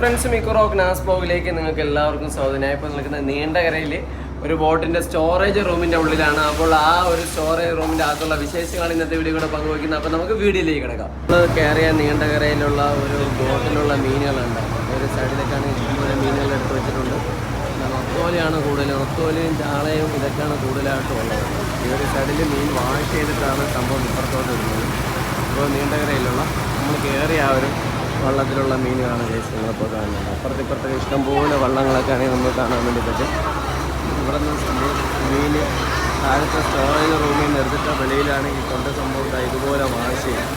Friends മിക്കുറോ ഗ്നാസ് ബ്ലോഗിലേക്ക് നിങ്ങൾക്ക് എല്ലാവർക്കും സ്വാഗതം. ഞാൻ ഇപ്പോൾ നിൽക്കുന്ന നീണ്ടകരയിൽ ഒരു ബോട്ടിന്റെ സ്റ്റോറേജ് റൂമിന്റെ ഉള്ളിലാണ്. അപ്പോൾ ആ ഒരു സ്റ്റോറേജ് റൂമിന്റെ അകത്തുള്ള വിശേഷങ്ങൾ ഇന്നത്തെ വീഡിയോ കൂടെ പങ്കുവയ്ക്കുന്നത്. അപ്പോൾ നമുക്ക് വീഡിയോയിലേക്ക് കിടക്കാം. നമ്മൾ കയറിയ നീണ്ടകരയിലുള്ള ഒരു ബോട്ടിലുള്ള മീനുകളുണ്ട്. ഒരു സൈഡിലേക്കാണ് ഇഷ്ടംപോലെ മീനുകൾ എടുത്ത് വെച്ചിട്ടുണ്ട്. ഒത്തോലിയാണ് കൂടുതൽ ഒത്തോലിയും ചാളയും ഇതൊക്കെയാണ് കൂടുതലായിട്ടും ഉള്ളത്. ഈ ഒരു സൈഡിൽ മീൻ വാഷ് ചെയ്തിട്ടാണ് സംഭവം ഇപ്പുറത്തോട്ട് വരുന്നത്. ഇപ്പോൾ നീണ്ടകരയിലുള്ള നമ്മൾ കയറിയ ആ ഒരു വള്ളത്തിലുള്ള മീനുകളാണ് കേസ് നിങ്ങളിപ്പോൾ കാണുന്നത്. അപ്പുറത്ത് ഇപ്പുറത്തൊക്കെ ഇഷ്ടംപോലെ വള്ളങ്ങളൊക്കെ ആണെങ്കിൽ നമുക്ക് കാണാൻ വേണ്ടി പറ്റും. ഇവിടെ നിന്ന് സംഭവം മീൻ താഴത്തെ സ്റ്റോറേജ് റൂമിൽ നിന്ന് എടുത്തിട്ട് വെളിയിലാണെങ്കിൽ കൊണ്ട് സംഭവം ഇതുപോലെ വാഷ് ചെയ്യും.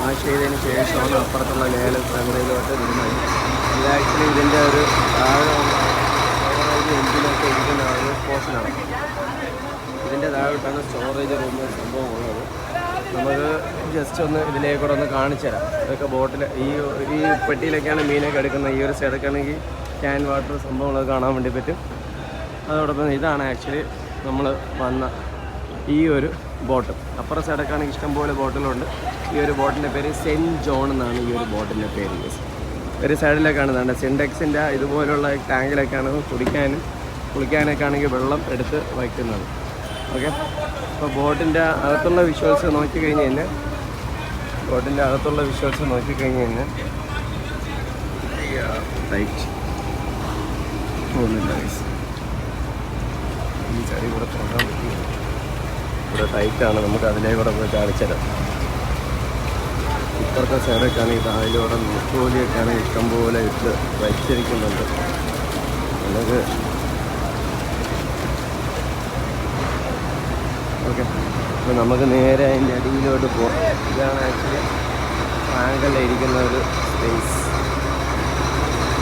വാഷ് ചെയ്തതിന് ശേഷമാണ് അപ്പുറത്തുള്ള ലേല സംഘടനയിലോട്ട് വരുന്നത്. ഇത് ആക്ച്വലി ഇതിന്റെ ഒരു താഴെ സ്റ്റോറേജ് എഞ്ചിനൊക്കെ ഇരിക്കുന്ന ഒരു പോർഷനാണ് ഇതിന്റെ താഴോട്ടാണ് സ്റ്റോറേജ് റൂമിൽ സംഭവം ഉള്ളത്. നമുക്ക് ജസ്റ്റ് ഒന്ന് ഇതിലേക്കൂടെ ഒന്ന് കാണിച്ചു തരാം. ഇതൊക്കെ ബോട്ടിൽ ഈ ഈ പെട്ടിയിലൊക്കെയാണ് മീനൊക്കെ എടുക്കുന്നത് ഈ ഒരു സൈഡൊക്കെയാണെങ്കിൽ ക്യാൻ വാട്ടർ സംഭവങ്ങളൊക്കെ കാണാൻ വേണ്ടി പറ്റും. അതോടൊപ്പം ഇതാണ് ആക്ച്വലി നമ്മൾ വന്ന ഈ ഒരു ബോട്ട് അപ്പുറ സൈഡൊക്കെയാണെങ്കിൽ ഇഷ്ടംപോലെ ബോട്ടിലുണ്ട് ഈ ഒരു ബോട്ടിന്റെ പേര് സെന്റ് ജോൺ എന്നാണ് ഈ ഒരു ബോട്ടിന്റെ പേര്. ഒരു സൈഡിലേക്കാണ് ഇതാണ് സിൻഡെക്സിന്റെ ഇതുപോലുള്ള ടാങ്കിലൊക്കെയാണ് കുടിക്കാനും കുളിക്കാനൊക്കെ ആണെങ്കിൽ വെള്ളം എടുത്ത് വയ്ക്കുന്നത്. ഓക്കെ. അപ്പോൾ ബോട്ടിന്റെ അകത്തുള്ള വിഷ്വൽസ് നോക്കിക്കഴിഞ്ഞ് കഴിഞ്ഞാൽ ബോട്ടിന്റെ അകത്തുള്ള വിഷ്വൽസ് നോക്കിക്കഴിഞ്ഞ് കഴിഞ്ഞാൽ ടൈറ്റ് ഒന്നുമില്ല guys. ഈ ചടി കൂടെ തുറക്കാൻ പറ്റില്ല. ഇവിടെ ടൈറ്റാണ് നമുക്ക് അതിലേ കൂടെ പോയി കാണിച്ചത് ഇപ്പുറത്തെ സൈഡൊക്കെയാണെങ്കിൽ താഴിലൂടെ ഇഷ്ടം ഇഷ്ടംപോലെ ഇട്ട് വച്ചിരിക്കുന്നുണ്ട് നമുക്ക് ഓക്കെ. അപ്പോൾ നമുക്ക് നേരെ അതിന്റെ അടിയിലോട്ട് പോകാം ഇതാണ് ആക്ച്വലി ടാങ്കലിരിക്കുന്ന ഒരു സ്പേസ്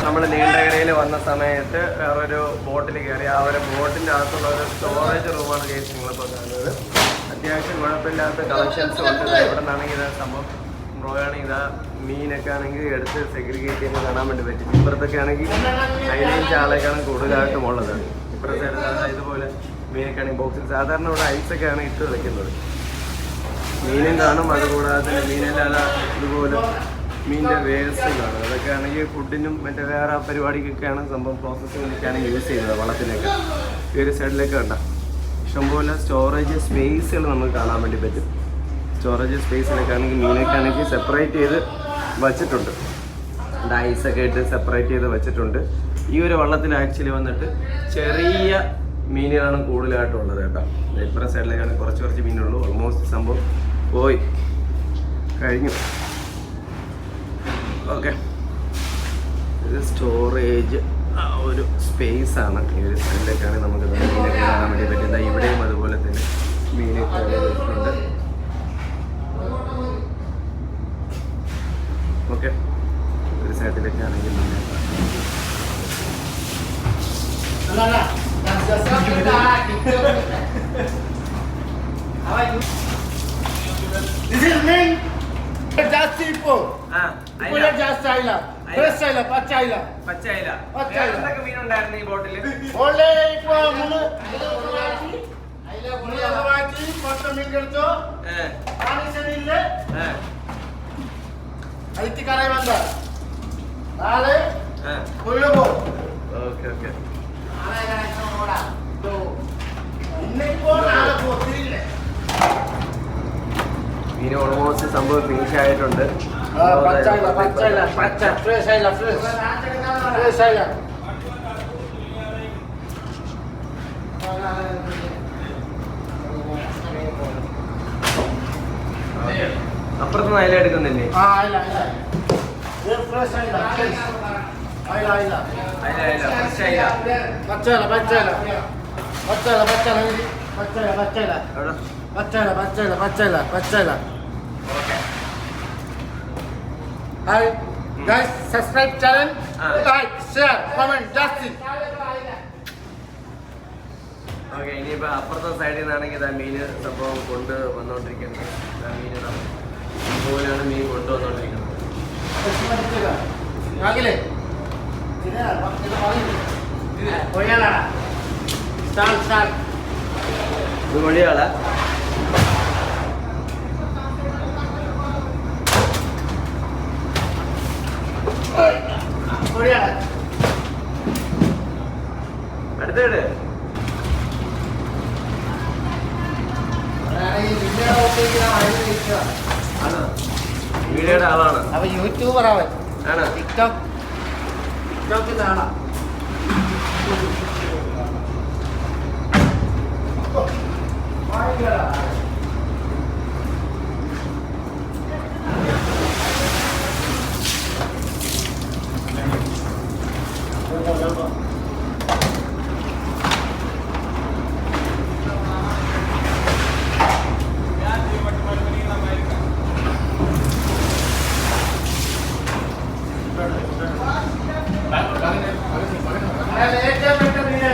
നമ്മൾ നീണ്ടകരയിൽ വന്ന സമയത്ത് വേറൊരു ബോട്ടിൽ കയറി ആ ഒരു ബോട്ടിന്റെ അകത്തുള്ള ഒരു സ്റ്റോറേജ് റൂമാണ് കേസ് നിങ്ങളിപ്പോൾ കാണുന്നത്. അത്യാവശ്യം കുഴപ്പമില്ലാത്ത കളക്ഷൻസ് ഉണ്ട്. ഇവിടെ നിന്നാണെങ്കിൽ ഇതാ സംഭവം. ബ്രോയാണെങ്കിൽ ഇതാ മീനൊക്കെ ആണെങ്കിൽ എടുത്ത് സെഗ്രിഗേറ്റ് ചെയ്ത് കാണാൻ വേണ്ടി പറ്റും. ഇപ്പുറത്തൊക്കെ ആണെങ്കിൽ അതിനെയും ആളേക്കാണ് കൂടുതലായിട്ടും ഉള്ളത്. ഇപ്പുറത്തെ ഇതുപോലെ മീനൊക്കെ ആണെങ്കിൽ ബോക്സിൽ സാധാരണ ഇവിടെ ഐസൊക്കെയാണ് ഇട്ട് കളിക്കുന്നത് മീനും കാണും അതുകൂടാതെ തന്നെ മീനല്ലാതെ ഇതുപോലെ മീനിന്റെ വേസ്റ്റ് കാണും. അതൊക്കെ ആണെങ്കിൽ ഫുഡിനും മറ്റേ വേറെ പരിപാടിക്കൊക്കെയാണ് സംഭവം പ്രോസസ്സിങ്ങിനൊക്കെയാണ് യൂസ് ചെയ്യുന്നത് വളത്തിലേക്ക് ഈ ഒരു സൈഡിലേക്ക് കണ്ട. ഇഷ്ടംപോലെ സ്റ്റോറേജ് സ്പേസുകൾ നമുക്ക് കാണാൻ വേണ്ടി പറ്റും. സ്റ്റോറേജ് സ്പേസിലൊക്കെ ആണെങ്കിൽ മീനൊക്കെ ആണെങ്കിൽ സെപ്പറേറ്റ് ചെയ്ത് വച്ചിട്ടുണ്ട്. ഡൈസൊക്കെ ഇട്ട് സെപ്പറേറ്റ് ചെയ്ത് വെച്ചിട്ടുണ്ട്. ഈ ഒരു വള്ളത്തിൽ ആക്ച്വലി വന്നിട്ട് ചെറിയ മീനുകളാണ് കൂടുതലായിട്ടുള്ളത് കേട്ടോ. ഇപ്പുറം സൈഡിലേക്കാണ് കുറച്ച് കുറച്ച് മീനുള്ളൂ ഓൾമോസ്റ്റ് സംഭവം പോയി. കഴിഞ്ഞു. ഓക്കെ ഇത് സ്റ്റോറേജ് ഒരു സ്പേസ് ആണ്. ഈ ഒരു സൈഡിലേക്കാണ് നമുക്ക് മീനെ കാണാൻ വേണ്ടി പറ്റുന്നത് ഇവിടെയും അതുപോലെ തന്നെ മീനെ വെച്ചിട്ടുണ്ട് ഓക്കെ ഒരു സൈഡിലേക്കാണെങ്കിൽ is main ಜಾಸ್ತಿ ಇಪ್ಪು ആ ಇಪ್ಪು ಜಾಸ್ತಿ ಆಯಿಲ್ಲ ಫ್ರೆಶ್ ಆಯಿಲ್ಲ ಪಚ್ಚ ಆಯಿಲ್ಲ പച്ചയില പച്ച വേറെ അയില. എന്തൊക്കെ മീനുണ്ടായിരുന്നു ഈ ബോട്ടിൽ ಒಳ್ಳೆ ಇಪ್ಪು ಮುನು ಹಾಕಿ ಕೊಟ್ಟ ಮೀನು ಗೆಡ್ತು ಪಾನಿ ಸರಿ ಇಲ್ಲ ಅದಕ್ಕೆ ಕರೆ ಬಂದ ನಾಳೆ ಕೊಯ್ಯಬೋ ഓക്കെ ഓക്കെ കുറച്ച് സംഭവം ഫിനിഷ് ആയിട്ടുണ്ട്. അപ്പുറത്ത് അയല എടുക്കുന്നില്ലേ? പച്ചല പച്ചല പച്ചല പച്ചല പച്ചല പച്ചല പച്ചല പച്ചല പച്ചല പച്ചല hi guys subscribe channel like share comment ജാസ്തി okay ഇനിയിപ്പോൾ അപ്പുറത്തെ സൈഡിൽ നിന്നാണെങ്കിൽ ഇതാ മീൻ സംഭവം കൊണ്ട് വന്നുകൊണ്ടിരിക്കുന്നത് ഇതാ മീൻ അതുപോലെയാണ് മീൻ കൊണ്ടുവന്നുകൊണ്ടിരിക്കുന്നത് ഇത് മണിയാളാ വീഡിയോയുടെ ആളാണ്. അപ്പൊ യൂട്യൂബർ അവൻ. ആണോ. ടിക്ടോക്ക്. ടിക്ടോക്കിന്റെ ആളാ ഏറ്റവും പെട്ടെന്ന് വീട്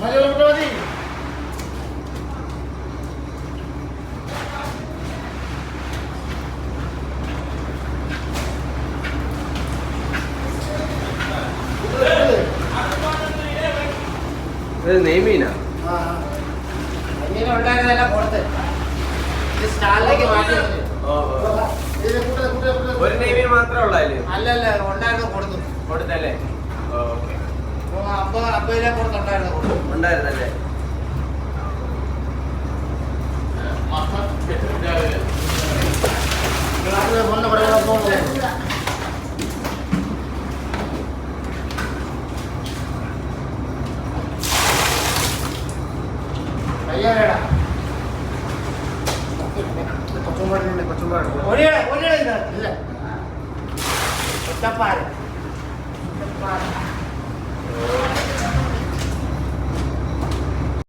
മതി മതി ഇത് നെയ്മീനാ ഇങ്ങനെ ഉണ്ടായിരുന്നെല്ലാം കൊടുത്ത് ഇത് സ്റ്റാളിലേക്ക് മാറ്റി വെച്ചു. ഇത് കൂട്ടത് കൂട്ടത്. ഒരു നെയ്മീൻ മാത്രമേ ഉള്ളാല്ലേ അല്ലല്ല ഉണ്ടായിരുന്നു കൊടുത്തു. കൊടുത്തല്ലേ? ഓക്കെ. അപ്പൊ അമ്പത് അമ്പത് രൂപ കൊടുത്തുണ്ടായിരുന്നു കൊടുത്തു. ഉണ്ടായിരുന്നല്ലേ? ಕುಮಾರಿ ಕೊಚ್ಚಂಬಾರ ಒಳ್ಳೆ ಒಳ್ಳೆ ಇಲ್ಲ ಕೊಚ್ಚಪ್ಪಾರೆ ಕೊಚ್ಚಪ್ಪಾರೆ